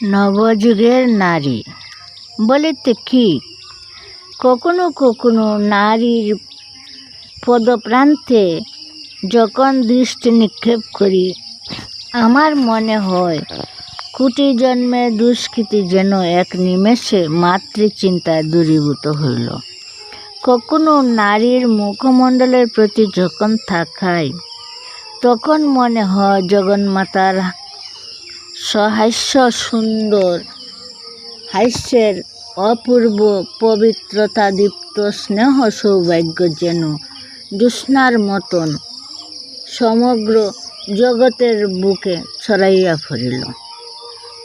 নবযুগের নারী। বলিতে কি? কখনো কখনো নারীর পদপ্রান্তে যখন দৃষ্টি নিক্ষেপ করি, আমার মনে হয় কুটি জন্মের দুষ্কৃতি যেন এক নিমেষে মাতৃচিন্তায় দূরীভূত হইল। কখনো নারীর মুখমণ্ডলের প্রতি যখন থাকায়, তখন মনে হয় জগন্মাতার সহাস্য সুন্দর। হাস্যের অপূর্ব পবিত্রতা দীপ্ত স্নেহ সৌভাগ্য যেন জ্যোৎস্নার মতন সমগ্র জগতের বুকে ছড়াইয়া পড়িল।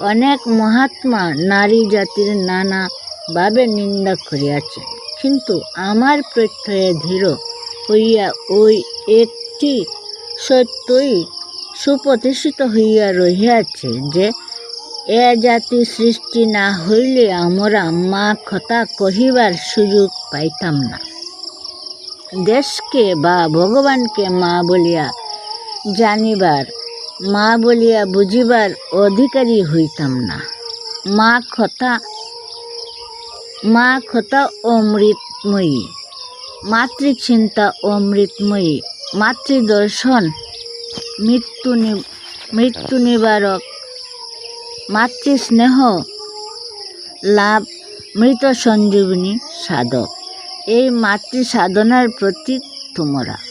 অনেক মহাত্মা নারী জাতির নানাভাবে নিন্দা করিয়াছেন কিন্তু আমার প্রত্যয়ে ধীর হইয়া ওই একটি সত্যই সুপ্রতিষ্ঠিত হইয়া রহিয়াছে যে, এ জাতি সৃষ্টি না হইলে আমরা মা কথা কহিবার সুযোগ পাইতাম না। দেশকে বা ভগবানকে মা বলিয়া জানিবার, মা বলিয়া বুঝিবার অধিকারী হইতাম না। মা কথা মা কথা অমৃতময়ী, মাতৃচিন্তা অমৃতময়ী, মাতৃদর্শন মৃত্যু মৃত্যু নিবারক। মাতৃস্নেহ লাভ মৃত সঞ্জীবনী সাধক। এই মাতৃ সাধনার প্রতীক তোমরা।